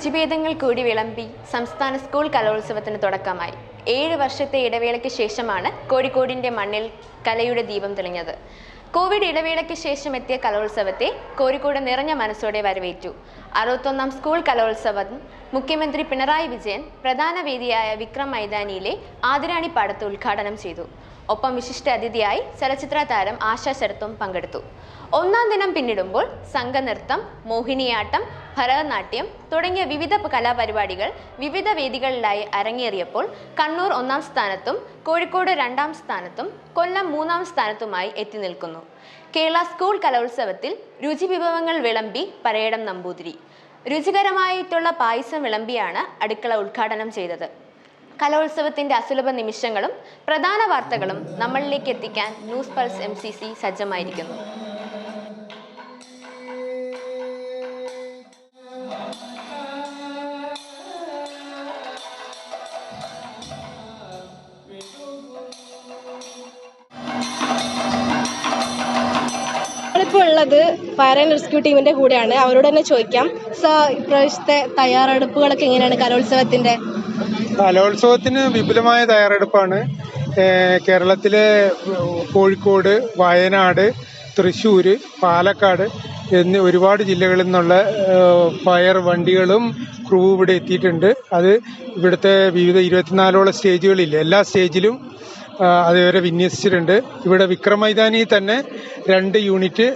രുചിഭേദങ്ങൾ കൂടി വിളമ്പി സംസ്ഥാന സ്കൂൾ കലോത്സവത്തിന് തുടക്കമായി. ഏഴ് വർഷത്തെ ഇടവേളയ്ക്ക് ശേഷമാണ് കോഴിക്കോടിന്റെ മണ്ണിൽ കലയുടെ ദീപം തെളിഞ്ഞത്. കോവിഡ് ഇടവേളയ്ക്ക് ശേഷം എത്തിയ കലോത്സവത്തെ കോഴിക്കോട് നിറഞ്ഞ മനസ്സോടെ വരവേറ്റു. അറുപത്തൊന്നാം സ്കൂൾ കലോത്സവം മുഖ്യമന്ത്രി പിണറായി വിജയൻ പ്രധാന വേദിയായ വിക്രം മൈതാനിയിലെ ആതിരാണി പാടത്ത് ഉദ്ഘാടനം ചെയ്തു. ഒപ്പം വിശിഷ്ട അതിഥിയായി ചലച്ചിത്ര താരം ആശാ ശരത്തും പങ്കെടുത്തു. ഒന്നാം ദിനം പിന്നിടുമ്പോൾ സംഘനൃത്തം മോഹിനിയാട്ടം ഭരതനാട്യം തുടങ്ങിയ വിവിധ കലാപരിപാടികൾ വിവിധ വേദികളിലായി അരങ്ങേറിയപ്പോൾ കണ്ണൂർ ഒന്നാം സ്ഥാനത്തും കോഴിക്കോട് രണ്ടാം സ്ഥാനത്തും കൊല്ലം മൂന്നാം സ്ഥാനത്തുമായി എത്തി നിൽക്കുന്നു. കേരള സ്കൂൾ കലോത്സവത്തിൽ രുചി വിഭവങ്ങൾ വിളമ്പി പരേടം നമ്പൂതിരി. രുചികരമായിട്ടുള്ള പായസം വിളമ്പിയാണ് അടുക്കള ഉദ്ഘാടനം ചെയ്തത്. കലോത്സവത്തിന്റെ അസുലഭ നിമിഷങ്ങളും പ്രധാന വാർത്തകളും നമ്മളിലേക്ക് എത്തിക്കാൻ news pulse M C C സജ്ജമായിരിക്കുന്നു. ഇപ്പോൾ ഉള്ളത് ഫയർ ആൻഡ് റെസ്ക്യൂ ടീമിന്റെ കൂടെയാണ്. അവരോട് തന്നെ ചോദിക്കാം. സർ ഇപ്രാവശ്യത്തെ തയ്യാറെടുപ്പുകളൊക്കെ എങ്ങനെയാണ് കലോത്സവത്തിന്റെ? കലോത്സവത്തിന് വിപുലമായ തയ്യാറെടുപ്പാണ്. കേരളത്തിലെ കോഴിക്കോട് വയനാട് തൃശ്ശൂർ പാലക്കാട് എന്നീ ഒരുപാട് ജില്ലകളിൽ നിന്നുള്ള ഫയർ വണ്ടികളും ക്രൂ ഇവിടെ എത്തിയിട്ടുണ്ട്. അത് ഇവിടുത്തെ വിവിധ ഇരുപത്തിനാലോളം സ്റ്റേജുകളില്ല എല്ലാ സ്റ്റേജിലും അതുവരെ വിന്യസിച്ചിട്ടുണ്ട്. ഇവിടെ വിക്രം തന്നെ രണ്ട് യൂണിറ്റ്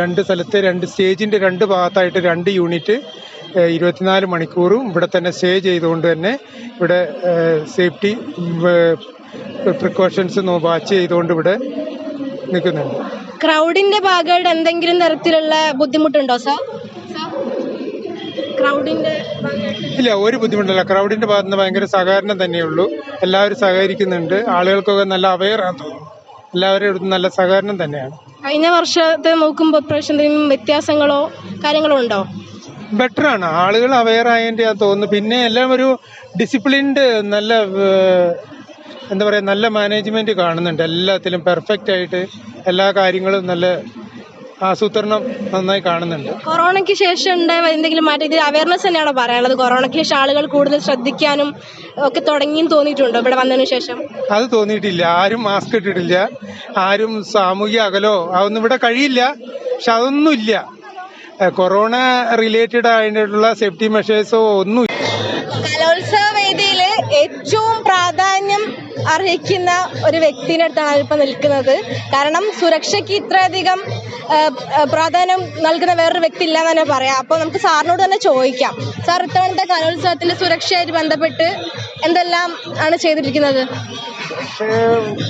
രണ്ട് സ്ഥലത്ത് രണ്ട് സ്റ്റേജിന്റെ രണ്ട് ഭാഗത്തായിട്ട് രണ്ട് യൂണിറ്റ് ഇരുപത്തിനാല് മണിക്കൂറും ഇവിടെ തന്നെ സ്റ്റേ ചെയ്തുകൊണ്ട് തന്നെ ഇവിടെ സേഫ്റ്റി പ്രിക്കോഷൻസ് വാച്ച് ചെയ്തുകൊണ്ട് ഇവിടെ നിൽക്കുന്നുണ്ട്. ക്രൗഡിന്റെ ഭാഗമായിട്ട് എന്തെങ്കിലും തരത്തിലുള്ള ബുദ്ധിമുട്ടുണ്ടോ സാർ ക്രൗഡിന്റെ ഇല്ല ഒരു ബുദ്ധിമുട്ടില്ല. ക്രൗഡിന്റെ ഭാഗത്ത് നിന്ന് ഭയങ്കര സഹകരണം തന്നെയുള്ളൂ. എല്ലാവരും സഹകരിക്കുന്നുണ്ട്. ആളുകൾക്കൊക്കെ നല്ല അവയർ ആണ് തോന്നുന്നു. എല്ലാവരും നല്ല സഹകരണം തന്നെയാണ്. കഴിഞ്ഞ വർഷത്തെ നോക്കുമ്പോൾ ഇപ്രാവശ്യം എന്തെങ്കിലും വ്യത്യാസങ്ങളോ കാര്യങ്ങളോ ഉണ്ടോ? ബെറ്റർ ആണ്. ആളുകൾ അവെയർ ആയതിന്റെ ആ തോന്നുന്നു. പിന്നെ എല്ലാം ഒരു ഡിസിപ്ലിൻഡ് നല്ല എന്താ പറയുക നല്ല മാനേജ്മെന്റ് കാണുന്നുണ്ട്. എല്ലാത്തിലും പെർഫെക്റ്റ് ആയിട്ട് എല്ലാ കാര്യങ്ങളും നല്ല ആസൂത്രണം നന്നായി കാണുന്നുണ്ട്. കൊറോണയ്ക്ക് ശേഷം ഉണ്ടായ എന്തെങ്കിലും മാറ്റം? ഇത് അവയർനെസ് തന്നെയാണോ പറയാനുള്ളത്? കൊറോണയ്ക്ക് ശേഷം ആളുകൾ കൂടുതൽ ശ്രദ്ധിക്കാനും ഒക്കെ തുടങ്ങിയും തോന്നിയിട്ടുണ്ടോ? ഇവിടെ വന്നതിന് ശേഷം? അത് തോന്നിയിട്ടില്ല. ആരും മാസ്ക് ഇട്ടിട്ടില്ല. ആരും സാമൂഹിക അകലോ അതൊന്നും ഇവിടെ കഴിയില്ല. പക്ഷെ അതൊന്നുമില്ല. കൊറോണ റിലേറ്റഡ് ആയിട്ടുള്ള സേഫ്റ്റി മെഷേഴ്സോ ഒന്നും കലോത്സവ വേദിയിൽ ഏറ്റവും പ്രാധാന്യം അർഹിക്കുന്ന ഒരു വ്യക്തിയുടെ അടുത്താണ് ഇപ്പൊ നിൽക്കുന്നത്. കാരണം സുരക്ഷയ്ക്ക് ഇത്രയധികം പ്രാധാന്യം നൽകുന്ന വേറൊരു വ്യക്തി ഇല്ല എന്ന് തന്നെ പറയാം. അപ്പോൾ നമുക്ക് സാറിനോട് തന്നെ ചോദിക്കാം. സാർ ഇത്തവണത്തെ കലോത്സവത്തിന്റെ സുരക്ഷയായിട്ട് ബന്ധപ്പെട്ട് എന്തെല്ലാം ആണ് ചെയ്തിരിക്കുന്നത്?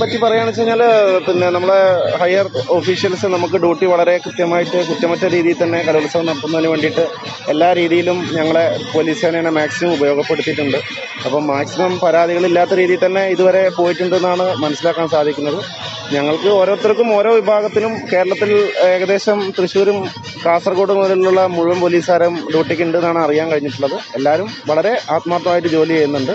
പറ്റി പറയുകയാണെന്ന് വെച്ച് കഴിഞ്ഞാൽ പിന്നെ നമ്മളെ ഹയർ ഓഫീഷ്യൽസ് നമുക്ക് ഡ്യൂട്ടി വളരെ കൃത്യമായിട്ട് കുറ്റമറ്റ രീതിയിൽ തന്നെ കലോത്സവം നടത്തുന്നതിന് വേണ്ടിയിട്ട് എല്ലാ രീതിയിലും ഞങ്ങളെ പോലീസ് സേനയെ മാക്സിമം ഉപയോഗപ്പെടുത്തിയിട്ടുണ്ട്. അപ്പം മാക്സിമം പരാതികളില്ലാത്ത രീതിയിൽ തന്നെ ഇതുവരെ പോയിട്ടുണ്ടെന്നാണ് മനസ്സിലാക്കാൻ സാധിക്കുന്നത്. ഞങ്ങൾക്ക് ഓരോരുത്തർക്കും ഓരോ വിഭാഗത്തിനും കേരളത്തിൽ ഏകദേശം തൃശ്ശൂരും കാസർഗോഡ് മുതലുള്ള മുഴുവൻ പോലീസുകാരും ഡ്യൂട്ടിക്ക് എന്നാണ് അറിയാൻ കഴിഞ്ഞിട്ടുള്ളത്. എല്ലാവരും വളരെ ആത്മാർത്ഥമായിട്ട് ജോലി ചെയ്യുന്നുണ്ട്.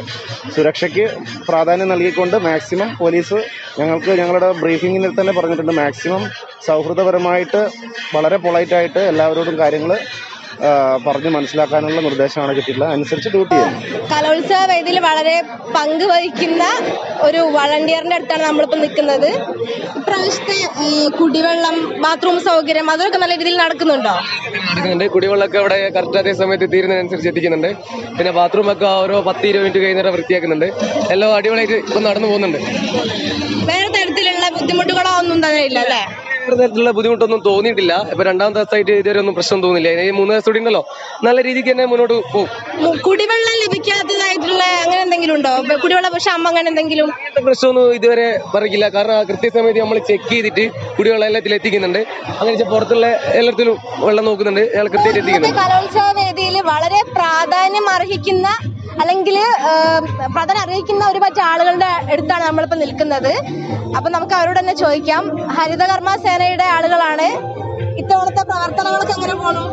സുരക്ഷയ്ക്ക് പ്രാധാന്യം നൽകിക്കൊണ്ട് മാക്സിമം പോലീസ് ഞങ്ങൾക്ക് ഞങ്ങളുടെ ബ്രീഫിങ്ങിൽ തന്നെ പറഞ്ഞിട്ടുണ്ട്. മാക്സിമം സൗഹൃദപരമായിട്ട് വളരെ പൊളൈറ്റായിട്ട് എല്ലാവരോടും കാര്യങ്ങൾ പറഞ്ഞ് മനസ്സിലാക്കാനുള്ള നിർദ്ദേശമാണ് കിട്ടിയിട്ടുള്ളത്. അനുസരിച്ച് ഡ്യൂട്ടി ചെയ്യും കലോത്സവ വേദിയിൽ വളരെ പങ്ക് വഹിക്കുന്ന ഒരു വളണ്ടിയറിന്റെ അടുത്താണ് നമ്മളിപ്പോൾ നിൽക്കുന്നത്. ഇപ്രാവശ്യത്തെ കുടിവെള്ളം ബാത്റൂം സൗകര്യം അതൊക്കെ നല്ല രീതിയിൽ നടക്കുന്നുണ്ടോ? നടക്കുന്നുണ്ട്. കുടിവെള്ളമൊക്കെ അവിടെ കറക്റ്റ് അതേ സമയത്ത് തീരുന്നതിനനുസരിച്ച് എത്തിക്കുന്നുണ്ട്. പിന്നെ ബാത്റൂം ഒക്കെ ഓരോ പത്ത് ഇരുപത് മിനിറ്റ് കഴിഞ്ഞിട്ട് വൃത്തിയാക്കുന്നുണ്ട്. എല്ലാം അടിപൊളിയായിട്ട് ഇപ്പം നടന്നു പോകുന്നുണ്ട്. വേറെ തരത്തിലുള്ള ബുദ്ധിമുട്ടുകളോ ഒന്നും തന്നെ ഇല്ല അല്ലേ തരത്തിലുള്ള ബുദ്ധിമുട്ടൊന്നും തോന്നിയിട്ടില്ല. ഇപ്പൊ രണ്ടാം ദിവസമായിട്ട് ഇതുവരെ ഒന്നും പ്രശ്നം തോന്നില്ല ഈ മൂന്ന് ദിവസം കൂടി ഉണ്ടല്ലോ. നല്ല രീതിക്ക് തന്നെ മുന്നോട്ട് പോകും. കുടിവെള്ളം ലഭിക്കാത്തതായിട്ടുള്ള അങ്ങനെ എന്തെങ്കിലും ഉണ്ടോ? കുടിവെള്ളം കുടിവെള്ള അമ്മ അങ്ങനെ എന്തെങ്കിലും? പ്രശ്നമൊന്നും ഇതുവരെ പറയില്ല കാരണം കൃത്യസമയത്ത് നമ്മൾ ചെക്ക് ചെയ്തിട്ട് കുടിവെള്ളം എല്ലാത്തിൽ എത്തിക്കുന്നുണ്ട്. അങ്ങനെ പുറത്തുള്ള എല്ലാത്തിലും വെള്ളം നോക്കുന്നുണ്ട്. അയാൾ കൃത്യമായിട്ട് എത്തിക്കുന്നുണ്ട്. വളരെ പ്രാധാന്യം അർഹിക്കുന്ന അല്ലെങ്കിൽ പ്രാധാന്യം അറിയിക്കുന്ന ഒരു പറ്റ ആളുകളുടെ അടുത്താണ് നമ്മളിപ്പോൾ നിൽക്കുന്നത്. അപ്പൊ നമുക്ക് അവരോട് തന്നെ ചോദിക്കാം. ഹരിതകർമ്മ സേനയുടെ ആളുകളാണ്. ഇത്തവണത്തെ പ്രവർത്തനങ്ങളൊക്കെ എങ്ങനെ പോണു?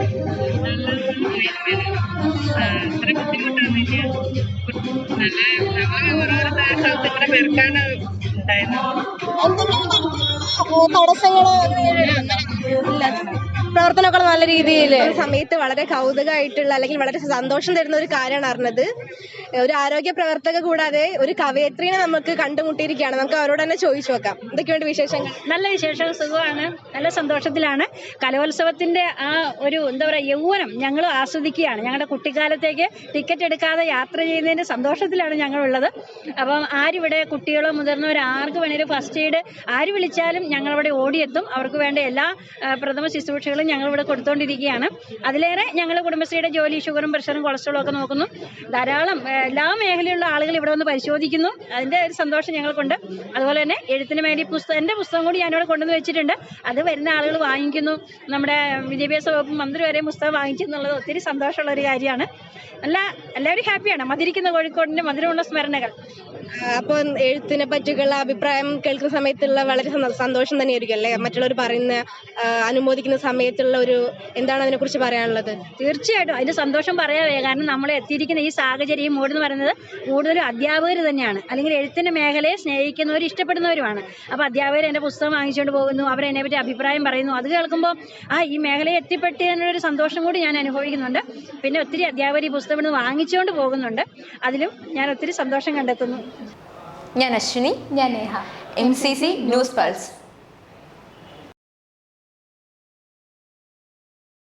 എന്തെങ്കിലും തടസ്സങ്ങളോ ഇല്ല. പ്രവർത്തനമൊക്കെ നല്ല രീതിയിൽ സമയത്ത് വളരെ കൗതുകമായിട്ടുള്ള അല്ലെങ്കിൽ വളരെ സന്തോഷം തരുന്ന ഒരു കാര്യമാണ് അറിഞ്ഞത്. ഒരു ആരോഗ്യ പ്രവർത്തക കൂടാതെ ഒരു കവയത്രിനെ നമുക്ക് കണ്ടുമുട്ടിയിരിക്കുകയാണ്. നമുക്ക് അവരോട് തന്നെ ചോദിച്ചു നോക്കാം. എന്തൊക്കെയുണ്ട് വിശേഷങ്ങൾ? നല്ല വിശേഷം സുഖമാണ്. നല്ല സന്തോഷത്തിലാണ്. കലോത്സവത്തിന്റെ ആ ഒരു എന്താ പറയുക യൗവനം ഞങ്ങൾ ആസ്വദിക്കുകയാണ്. ഞങ്ങളുടെ കുട്ടിക്കാലത്തേക്ക് ടിക്കറ്റ് എടുക്കാതെ യാത്ര ചെയ്യുന്നതിന്റെ സന്തോഷത്തിലാണ് ഞങ്ങളുള്ളത്. അപ്പം ആരിവിടെ കുട്ടികളോ മുതിർന്നവരോ ആർക്ക് വേണേലും ഫസ്റ്റ് എയ്ഡ് ആര് വിളിച്ചാലും ഞങ്ങളവിടെ ഓടിയെത്തും. അവർക്ക് വേണ്ട എല്ലാ പ്രഥമ ശുശ്രൂഷകളും ഞങ്ങളിവിടെ കൊടുത്തുകൊണ്ടിരിക്കുകയാണ് അതിലേറെ ഞങ്ങൾ കുടുംബശ്രീയുടെ ജോലി ഷുഗറും പ്രഷറും കൊളസ്ട്രോളും ഒക്കെ നോക്കുന്നു. ധാരാളം എല്ലാ മേഖലയിലുള്ള ആളുകൾ ഇവിടെ വന്ന് പരിശോധിക്കുന്നു. അതിന്റെ ഒരു സന്തോഷം ഞങ്ങൾക്കുണ്ട്. അതുപോലെ തന്നെ എഴുത്തിന് വേണ്ടി പുസ്തകം എന്റെ പുസ്തകം കൂടി ഞാനിവിടെ കൊണ്ടുവന്ന് വെച്ചിട്ടുണ്ട്. അത് വരുന്ന ആളുകൾ വാങ്ങിക്കുന്നു. നമ്മുടെ വിദ്യാഭ്യാസ വകുപ്പ് മന്ത്രി വരെ പുസ്തകം വാങ്ങിച്ചു എന്നുള്ളത് ഒത്തിരി സന്തോഷമുള്ള ഒരു കാര്യമാണ്. നല്ല എല്ലാവരും ഹാപ്പിയാണ്. മധുരിക്കുന്ന കോഴിക്കോടിന്റെ മധുരമുള്ള സ്മരണകൾ. അപ്പോൾ എഴുത്തിനെ പറ്റിയുള്ള അഭിപ്രായം കേൾക്കുന്ന സമയത്തുള്ള വളരെ സന്തോഷം തന്നെയായിരിക്കും അല്ലേ? മറ്റുള്ളവർ പറയുന്ന അനുമോദിക്കുന്ന അനുമോദിക്കുന്ന സമയത്തുള്ള ഒരു എന്താണ് അതിനെക്കുറിച്ച് പറയാനുള്ളത്? തീർച്ചയായിട്ടും അതിന്റെ സന്തോഷം പറയാവേ കാരണം നമ്മൾ എത്തിയിരിക്കുന്ന ഈ സാഹചര്യം ഈ മൂഡ് എന്ന് പറയുന്നത് കൂടുതലും അധ്യാപകർ തന്നെയാണ്. അല്ലെങ്കിൽ എഴുത്തിന്റെ മേഖലയെ സ്നേഹിക്കുന്നവരും ഇഷ്ടപ്പെടുന്നവരുമാണ്. അപ്പോൾ അധ്യാപകർ എന്റെ പുസ്തകം വാങ്ങിച്ചുകൊണ്ട് പോകുന്നു അവർ എന്നെ പറ്റി അഭിപ്രായം പറയുന്നു. അത് കേൾക്കുമ്പോൾ ആ ഈ മേഖലയെ എത്തിപ്പെട്ടതിനൊരു സന്തോഷം കൂടി ഞാൻ അനുഭവിക്കുന്നുണ്ട്. പിന്നെ ഒത്തിരി അധ്യാപകർ ഈ പുസ്തകം ഇവിടുന്ന് വാങ്ങിച്ചുകൊണ്ട് പോകുന്നുണ്ട്. അതിലും ഞാൻ ഒത്തിരി സന്തോഷം കണ്ടെത്തുന്നു. ഞാൻ അശ്വിനി ഞാൻ Neha. M C C news pulse.